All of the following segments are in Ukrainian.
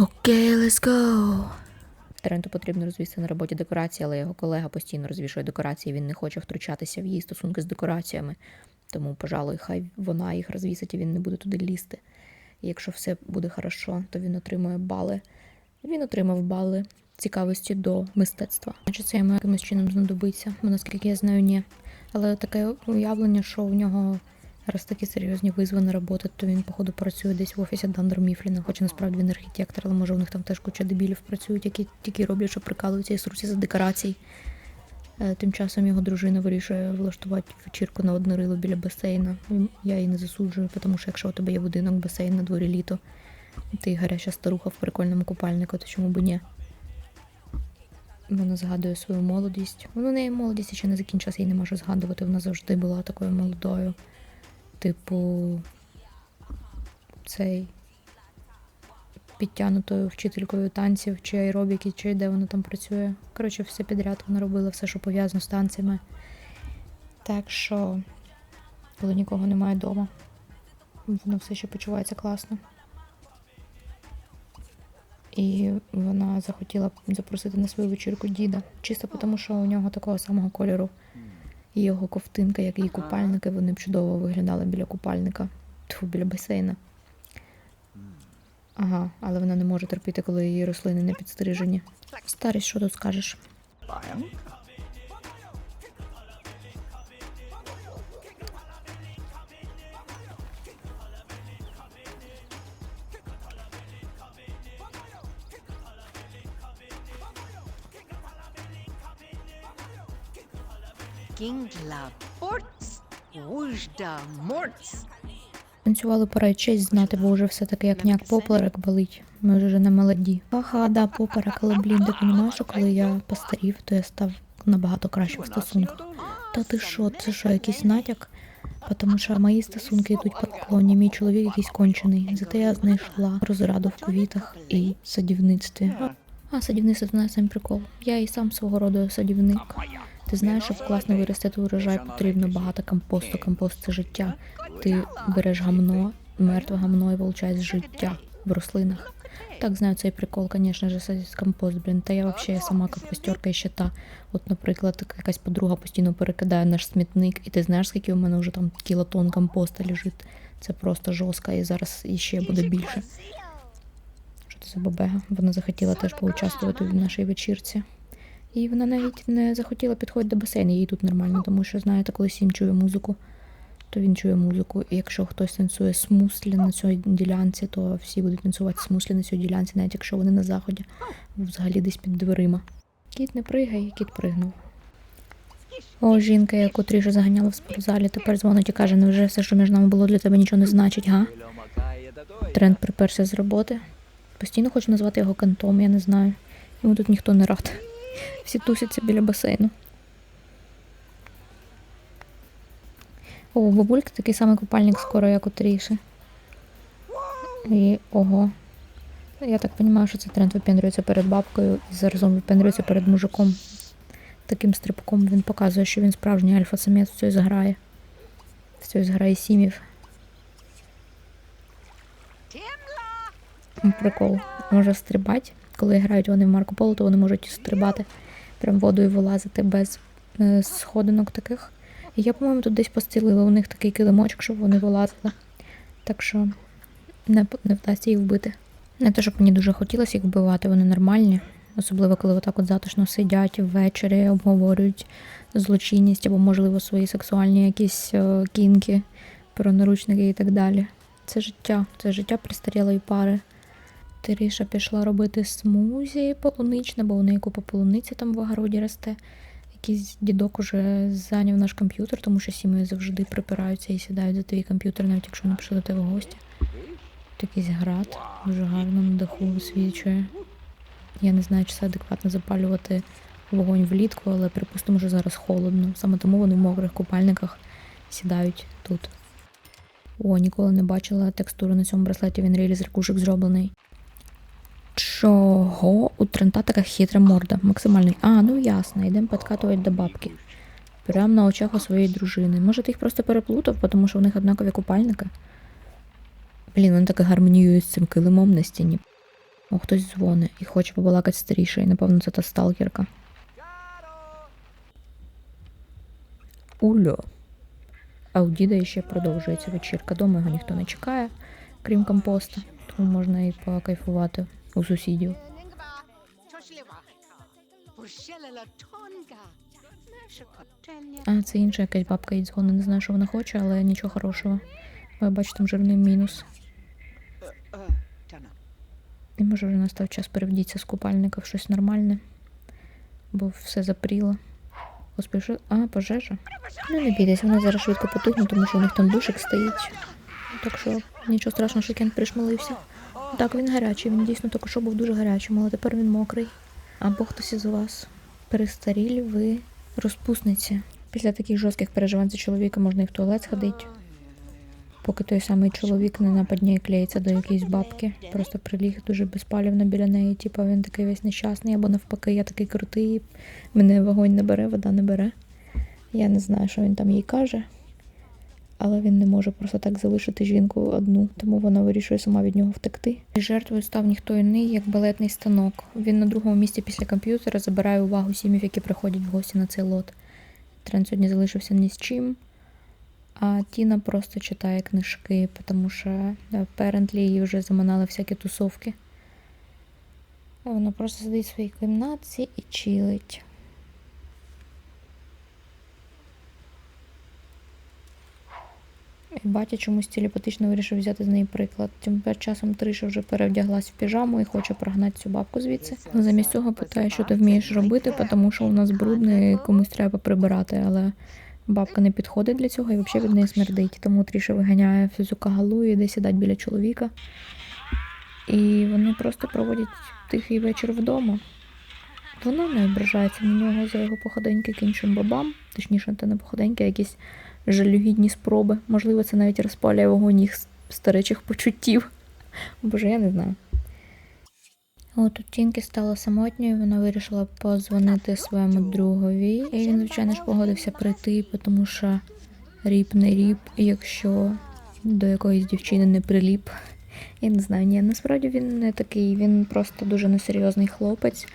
Окей, let's go. Теренту потрібно розвісти на роботі декорації, але його колега постійно розвішує декорації. Він не хоче втручатися в її стосунки з декораціями. Тому, пожалуй, хай вона їх розвісить і він не буде туди лізти. І якщо все буде хорошо, то він отримує бали. Він отримав бали цікавості до мистецтва. Значить, це йому якимось чином знадобиться, наскільки я знаю, ні. Але таке уявлення, що в нього раз такі серйозні визви на роботу, то він, походу, працює десь в офісі Дандер Міфліна, хоча насправді він архітектор, але може у них там теж куча дебілів працюють, які тільки роблять, що прикалуються і сруться за декорацій. Е, Тим часом його дружина вирішує влаштувати вечірку на одне рило біля басейна. Я її не засуджую, тому що якщо у тебе є будинок, басейн на дворі літо, ти гаряча старуха в прикольному купальнику, то чому б ні? Вона згадує свою молодість. Вона у неї молодість ще не закінчилася, їй нема що згадувати. Вона завжди була такою молодою. Типу, цей підтягнутою вчителькою танців, чи аеробіки, чи де вона там працює. Коротше, все підряд вона робила все, що пов'язано з танцями. Так що, коли нікого немає вдома, вона все ще почувається класно. І вона захотіла запросити на свою вечірку діда. Чисто тому, що у нього такого самого кольору. І його ковтинка, як і купальники, вони б чудово виглядали біля купальника, Тьфу, біля басейна. Ага, але вона не може терпіти, коли її рослини не підстрижені. Старість, що тут скажеш? Gingla Ports, Wujda Morts. Танцювали пора честь знати, бо вже все таки як няк поперек болить. Ми вже не молоді. Ага, да, поперек, але блін, ти розумієш, що коли я постарів, то я став набагато краще в стосунках. Та ти що, це що, якийсь натяк? Тому що мої стосунки йдуть по клоні. Мій чоловік якийсь кончений. Зате я знайшла розраду в квітах і садівництві. А садівництво це сам прикол. Я і сам свого роду садівник. Ти знаєш, щоб класно виростити урожай, потрібно багато компосту. Компост це життя. Ти береш гамно, мертве гамно і вилучаєш життя в рослинах. Так, знаю цей прикол, звісно ж, садить компост, блін. Та я взагалі я сама компостерка і ще та. От, наприклад, якась подруга постійно перекидає наш смітник, і ти знаєш, скільки у мене вже там кілотон компоста лежить. Це просто жорстко, і зараз іще буде більше. Що це за бабега? Вона захотіла теж поучаствувати в нашій вечірці. І вона навіть не захотіла підходити до басейну, їй тут нормально, тому що, знаєте, коли сім чує музику, то він чує музику. І якщо хтось танцює смуслі на цій ділянці, то всі будуть танцювати смуслі на цій ділянці, навіть якщо вони на заході, взагалі десь під дверима. Кіт не пригає, кіт пригнув. О, жінка, яку трішки заганяла в спортзалі, тепер дзвонить і каже, невже все, що між нами було для тебе нічого не значить, га? Тренд приперся з роботи. Постійно хочу назвати його кантом, я не знаю. Йому тут ніхто не рад. Всі тусяться біля басейну. О, у бабульки такий самий купальник скоро, як у Тріші. І ого. Я так розумію, що цей тренд випендрюється перед бабкою і заразом випендрюється перед мужиком. Таким стрибком він показує, що він справжній альфа-самець в цій зграї. В цій зграї сімів. Прикол. Може стрибати. Коли грають вони в Марко Поло, то вони можуть стрибати прям водою вилазити без е, сходинок таких. І я, по-моєму, тут десь постілила у них такий килимочок, щоб вони вилазили. Так що не, не вдасться їх вбити. Не те, щоб мені дуже хотілося їх вбивати, вони нормальні. Особливо, коли отак от затишно сидять ввечері, обговорюють злочинність або, можливо, свої сексуальні якісь е, кінки, про наручники і так далі. Це життя, це життя пристарілої пари. Тиріша пішла робити смузі полуничне, бо у неї купа полуниці там в огороді росте. Якийсь дідок уже зайняв наш комп'ютер, тому що сім'ї завжди припираються і сідають за твій комп'ютер, навіть якщо не прийшли до тебе в гості. Якийсь град, дуже гарно на даху висвічує. Я не знаю, чи це адекватно запалювати вогонь влітку, але припустимо, що зараз холодно. Саме тому вони в мокрих купальниках сідають тут. О, ніколи не бачила текстуру на цьому браслеті, він реалі з зроблений. Чого? У Трента така хитра морда. Максимальний. А, ну ясно, йдемо підкатувати до бабки. Прямо на очах у своєї дружини. Може, ти їх просто переплутав, тому що у них однакові купальники? Блін, вони так гармоніюють з цим килимом на стіні. О, хтось дзвонить і хоче побалакати старіше, і напевно це та сталкерка. Ульо. А у діда ще продовжується вечірка. Дома його ніхто не чекає, крім компоста, тому можна і покайфувати у сусідів. А це інша якась бабка їй дзвонить, не знаю, що вона хоче, але нічого хорошого. Я бачу там жирний мінус. І може вже настав час перевдітися з купальника в щось нормальне, бо все запріло. Господи. А, пожежа. Ну не бійтесь, вона зараз швидко потухне, тому що у них там душик стоїть. Так що нічого страшного, що Кент пришмалився. Так, він гарячий, він дійсно що був дуже гарячим, але тепер він мокрий. Або хтось із вас перестарілі, ви розпусниці. Після таких жорстких переживань за чоловіка можна і в туалет сходити. Поки той самий чоловік не нападне і клеїться до якоїсь бабки, просто приліг дуже безпалівно біля неї. Типу він такий весь нещасний, або навпаки, я такий крутий, мене вогонь не бере, вода не бере. Я не знаю, що він там їй каже, але він не може просто так залишити жінку одну, тому вона вирішує сама від нього втекти. Жертвою став ніхто іний, як балетний станок. Він на другому місці після комп'ютера забирає увагу сім'їв, які приходять в гості на цей лот. Тренд сьогодні залишився ні з чим. А Тіна просто читає книжки, тому що apparently її вже заманали всякі тусовки. Вона просто сидить в своїй кімнатці і чилить. Батя чомусь телепатично вирішив взяти з неї приклад. Тим часом Триша вже перевдяглась в піжаму і хоче прогнати цю бабку звідси. Але замість цього питає, що ти вмієш робити, тому що у нас брудно і комусь треба прибирати. Але бабка не підходить для цього і взагалі від неї смердить. Тому Тріша виганяє цю кагалу і йде сідати біля чоловіка. І вони просто проводять тихий вечір вдома. Вона не ображається на нього за його походеньки к іншим бабам, точніше, це не походеньки, а якісь жалюгідні спроби. Можливо, це навіть розпалює вогонь їх старечих почуттів. Боже, я не знаю. От у Тінки стало самотньою, вона вирішила позвонити своєму другові. І він, звичайно ж, погодився прийти, тому що ріп не ріп, якщо до якоїсь дівчини не приліп. Я не знаю, ні, насправді він не такий, він просто дуже несерйозний хлопець,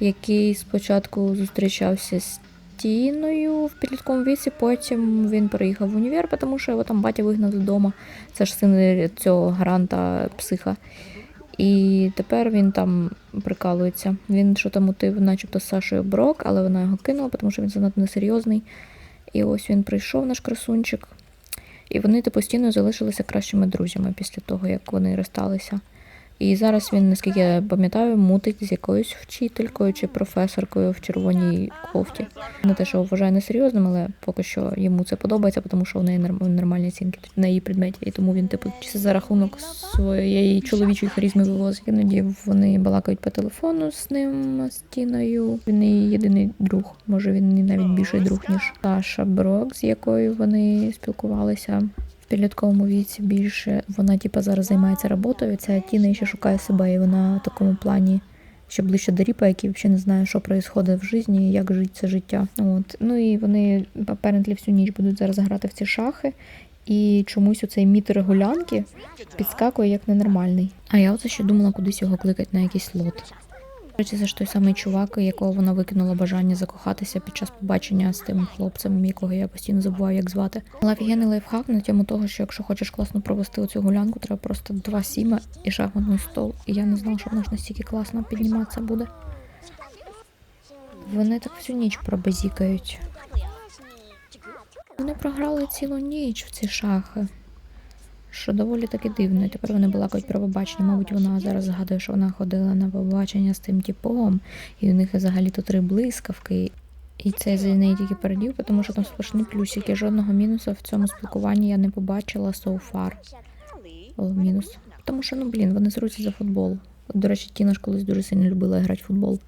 який спочатку зустрічався з Тіною в підлітковому віці, потім він переїхав в універ, тому що його там батя вигнав з дому. Це ж син цього гранта психа. І тепер він там прикалується. Він що там мутив, начебто з Сашою Брок, але вона його кинула, тому що він занадто несерйозний. І ось він прийшов, наш красунчик. І вони типу, постійно залишилися кращими друзями після того, як вони розсталися. І зараз він, наскільки я пам'ятаю, мутить з якоюсь вчителькою чи професоркою в червоній кофті. Не те, що вважає несерйозним, але поки що йому це подобається, тому що в неї норм- нормальні оцінки на її предметі. І тому він, типу, чи за рахунок своєї чоловічої харізми вивозить. Іноді вони балакають по телефону з ним, з Тіною. Він її єдиний друг. Може, він навіть більший друг, ніж Саша Брок, з якою вони спілкувалися підлітковому віці більше. Вона, типа, зараз займається роботою. Ця Тіна ще шукає себе, і вона в такому плані. Ще ближче до Ріпа, який взагалі не знає, що відбувається в житті, як жити це життя. От. Ну і вони apparently всю ніч будуть зараз грати в ці шахи. І чомусь оцей міт регулянки підскакує як ненормальний. А я оце ще думала кудись його кликати на якийсь лот. Це ж той самий чувак, якого вона викинула бажання закохатися під час побачення з тим хлопцем, якого я постійно забуваю, як звати. Але офігенний лайфхак на тему того, що якщо хочеш класно провести оцю гулянку, треба просто два сіма і шахматний стол. І я не знала, що воно ж настільки класно підніматися буде. Вони так всю ніч пробазікають. Вони програли цілу ніч в ці шахи. Що доволі таки дивно. І тепер вони балакають про побачення. Мабуть, вона зараз згадує, що вона ходила на побачення з тим типом, і у них взагалі то три блискавки. І це за неї тільки передів, тому що там сплошні плюсики. Жодного мінусу в цьому спілкуванні я не побачила so far. О, мінус. Тому що, ну блін, вони зруться за футбол. До речі, Тіна ж колись дуже сильно любила грати в футбол.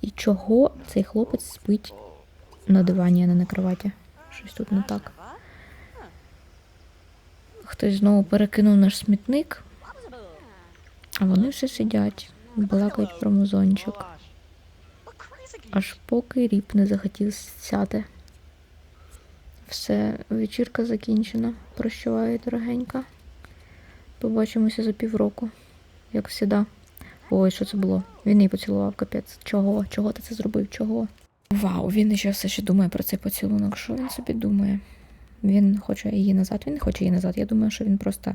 І чого цей хлопець спить на дивані, а не на кроваті? Щось тут не так. Хтось знову перекинув наш смітник, а вони все сидять, балакають про музончик. Аж поки ріп не захотів сяти. Все, вечірка закінчена. Прощаваю, дорогенька. Побачимося за півроку, як завжди. Ой, що це було? Він її поцілував, капець. Чого? Чого ти це зробив? Чого? Вау, він ще все ще думає про цей поцілунок. Що він собі думає? Він хоче її назад, він не хоче її назад. Я думаю, що він просто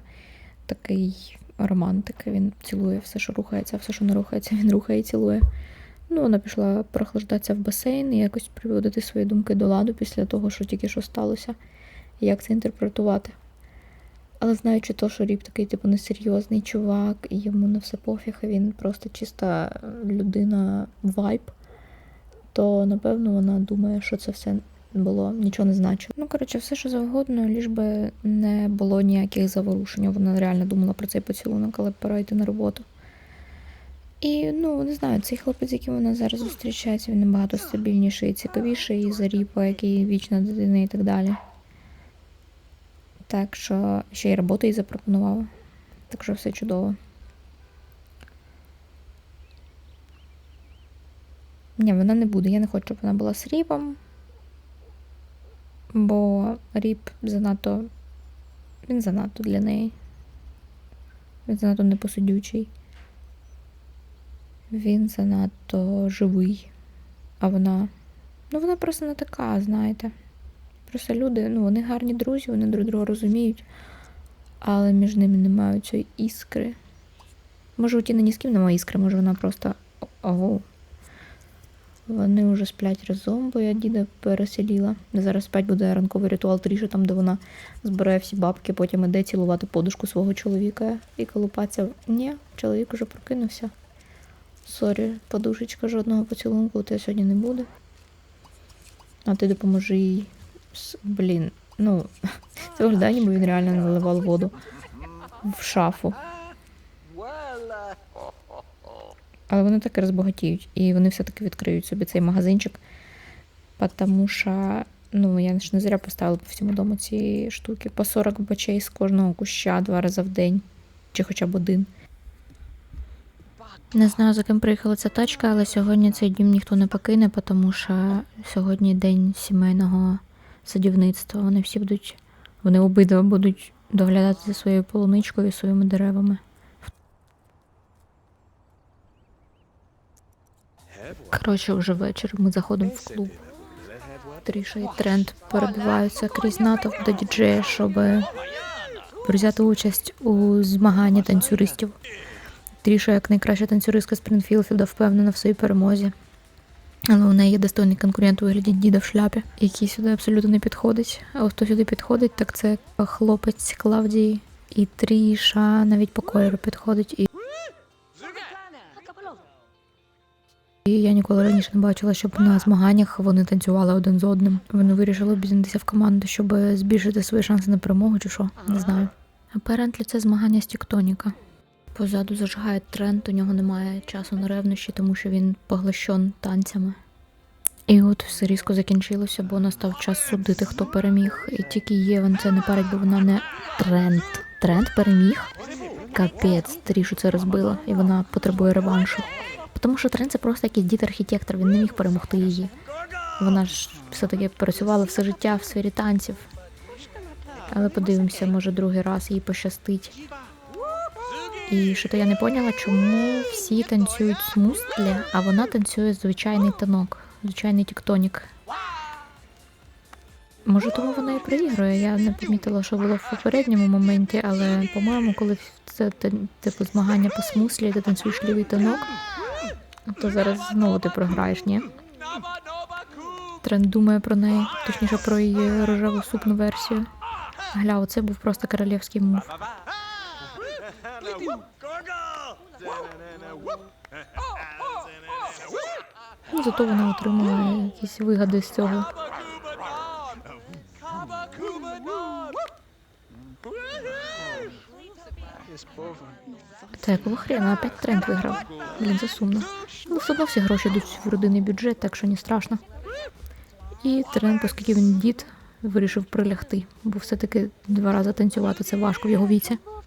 такий романтик. Він цілує все, що рухається, все, що не рухається, він рухає і цілує. Ну, вона пішла прохлаждатися в басейн і якось приводити свої думки до ладу після того, що тільки що сталося, і як це інтерпретувати. Але знаючи то, що Ріп такий, типу, несерйозний чувак, і йому на все пофіг, він просто чиста людина вайб, то напевно вона думає, що це все було, нічого не значило. Ну, коротше, все, що завгодно, ліж би не було ніяких заворушень. Вона реально думала про цей поцілунок, але пора йти на роботу. І ну не знаю, цей хлопець, з яким вона зараз зустрічається, він набагато стабільніший і цікавіший і за Ріпа, який вічна дитина і так далі. Так що ще й роботу їй запропонувала. Так що все чудово. Ні, вона не буде. Я не хочу, щоб вона була з Ріпом. Бо Ріп занадто. Він занадто для неї. Він занадто непосидючий. Він занадто живий. А вона. Ну, вона просто не така, знаєте. Просто люди, ну, вони гарні друзі, вони друг друга розуміють, але між ними немає цієї іскри. Може, у Тіни ні з ким немає іскри, може вона просто. Ого. Вони вже сплять разом, бо я діда переселіла. Зараз спать буде ранковий ритуал тріше, там, де вона збирає всі бабки, потім іде цілувати подушку свого чоловіка і колупатися. Ні, чоловік уже прокинувся. Сорі, подушечка, жодного поцілунку у тебе сьогодні не буде. А ти допоможи їй. Блін, ну, це виглядає, ніби він реально наливав воду в шафу. Але вони таки розбагатіють, і вони все-таки відкриють собі цей магазинчик. Тому що, ну, я ж не зря поставила по всьому дому ці штуки. По 40 бочей з кожного куща два рази в день, чи хоча б один. Не знаю, за ким приїхала ця тачка, але сьогодні цей дім ніхто не покине, тому що сьогодні день сімейного садівництва. Вони всі будуть, вони обидва будуть доглядати за своєю полуничкою і своїми деревами. Коротше, вже вечір. Ми заходимо в клуб. Тріша і тренд перебиваються крізь натовп до діджея, щоб взяти участь у змаганні танцюристів. Тріша, як найкраща танцюристка Спрінфілфілда, впевнена в своїй перемозі. Але у неї є достойний конкурент у вигляді діда в шляпі, який сюди абсолютно не підходить. А хто сюди підходить, так це хлопець Клавдії і Тріша навіть по кольору підходить. І я ніколи раніше не бачила, щоб на змаганнях вони танцювали один з одним. Вони вирішили об'єднатися в команду, щоб збільшити свої шанси на перемогу, чи що, не знаю. Апарентлі це змагання з тіктоніка. Позаду зажигає тренд, у нього немає часу на ревнощі, тому що він поглощен танцями. І от все різко закінчилося, бо настав час судити, хто переміг. І тільки Єван це не парить, бо вона не тренд. Тренд переміг. Капець, Трішу це розбила, і вона потребує реваншу. Тому що тренд це просто якийсь дід-архітектор, він не міг перемогти її. Вона ж все-таки працювала все життя в сфері танців. Але подивимося, може другий раз їй пощастить. І що то я не поняла, чому всі танцюють смустлі, а вона танцює звичайний танок, звичайний тіктонік. Може, тому вона і проігрує. Я не помітила, що було в попередньому моменті, але по-моєму, коли це типу змагання по смуслі, ти танцюєш лівий танок, то зараз знову ти програєш, ні? Тренд думає про неї, точніше про її рожеву супну версію. Гля, оце був просто королівський мув. Зато вона отримує якісь вигоди з цього. Та якого хрена опять тренд виграв? Блін, це сумно. Але все одно всі гроші йдуть в родинний бюджет, так що не страшно. І тренд, оскільки він дід, вирішив прилягти, бо все-таки два рази танцювати це важко в його віці.